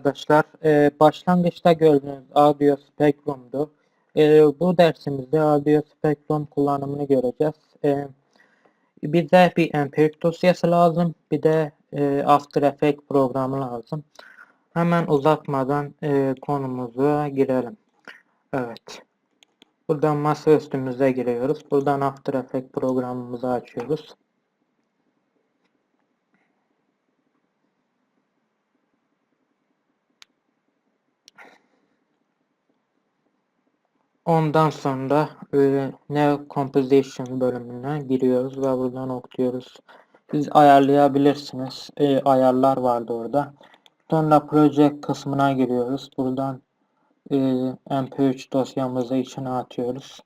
arkadaşlar. Ee, başlangıçta gördüğünüz audio spektrumdu. Ee, bu dersimizde audio spektrum kullanımını göreceğiz. Ee, bize bir MP3 dosyası lazım. Bir de e, After Effects programı lazım. Hemen uzatmadan e, konumuza girelim. Evet. Buradan masa üstümüze giriyoruz. Buradan After Effects programımızı açıyoruz. Ondan sonra e, New Composition bölümüne giriyoruz ve buradan okuyoruz. Siz ayarlayabilirsiniz. E, ayarlar vardı orada. Sonra Project kısmına giriyoruz. Buradan e, MP3 dosyamızı içine atıyoruz.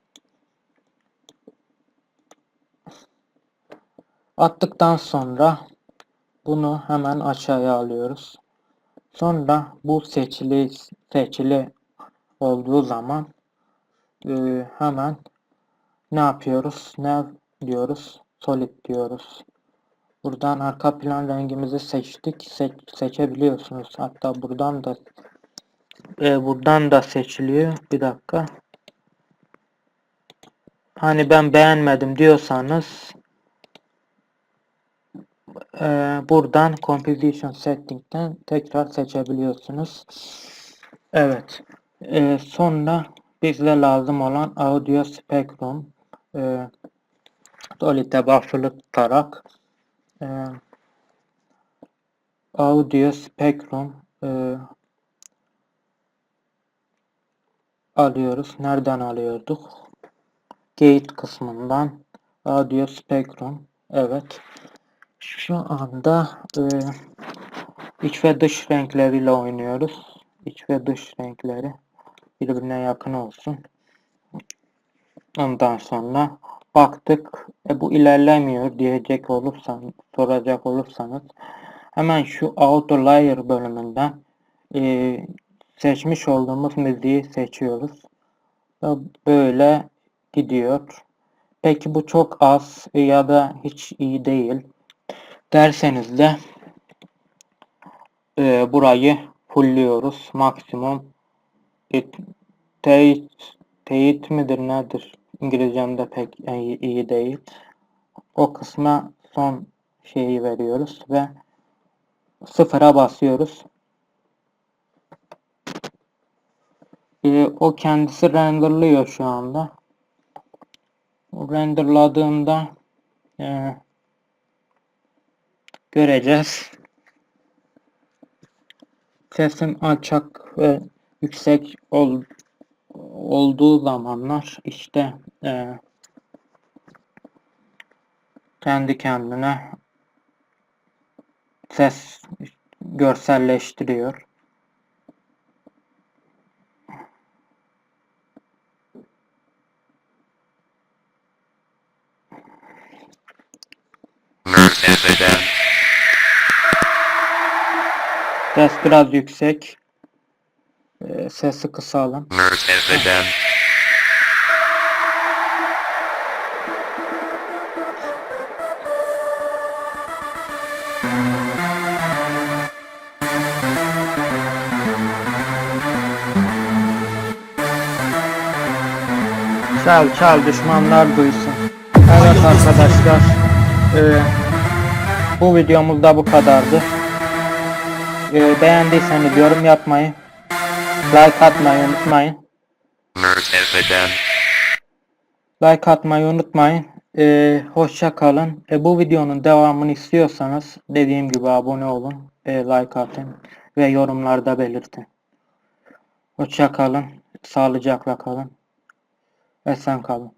Attıktan sonra bunu hemen aşağıya alıyoruz. Sonra bu seçili seçili olduğu zaman e, hemen ne yapıyoruz? Ne diyoruz? Solid diyoruz. Buradan arka plan rengimizi seçtik. Se seçebiliyorsunuz. Hatta buradan da e, buradan da seçiliyor. Bir dakika. Hani ben beğenmedim diyorsanız e, buradan Composition Setting'den tekrar seçebiliyorsunuz. Evet. E, sonra bize lazım olan Audio Spectrum e, Solid'e basılı tutarak e, Audio Spectrum e, alıyoruz. Nereden alıyorduk? Gate kısmından Audio Spectrum. Evet. Şu anda e, iç ve dış renkleriyle oynuyoruz. İç ve dış renkleri birbirine yakın olsun. Ondan sonra baktık e, bu ilerlemiyor diyecek olursan soracak olursanız hemen şu auto layer bölümünden e, seçmiş olduğumuz müziği seçiyoruz. Böyle gidiyor. Peki bu çok az ya da hiç iyi değil derseniz de e, burayı fullliyoruz. Maksimum e, teyit, teyit midir nedir? İngilizcemde pek iyi, iyi değil. O kısma son şeyi veriyoruz ve sıfıra basıyoruz. Ee, o kendisi renderlıyor şu anda. Renderladığında e, göreceğiz. Sesim açık ve yüksek ol, olduğu zamanlar işte e, kendi kendine ses görselleştiriyor. Ses biraz yüksek. Ee, sesi kısalım. Mertefeden. Çal çal düşmanlar duysun. Evet arkadaşlar. e, bu videomuz da bu kadardı. E, beğendiyseniz yorum yapmayı, like atmayı unutmayın. Like atmayı unutmayın. E, hoşça kalın. E, bu videonun devamını istiyorsanız dediğim gibi abone olun, e, like atın ve yorumlarda belirtin. Hoşça kalın. Sağlıcakla kalın. Esen kalın.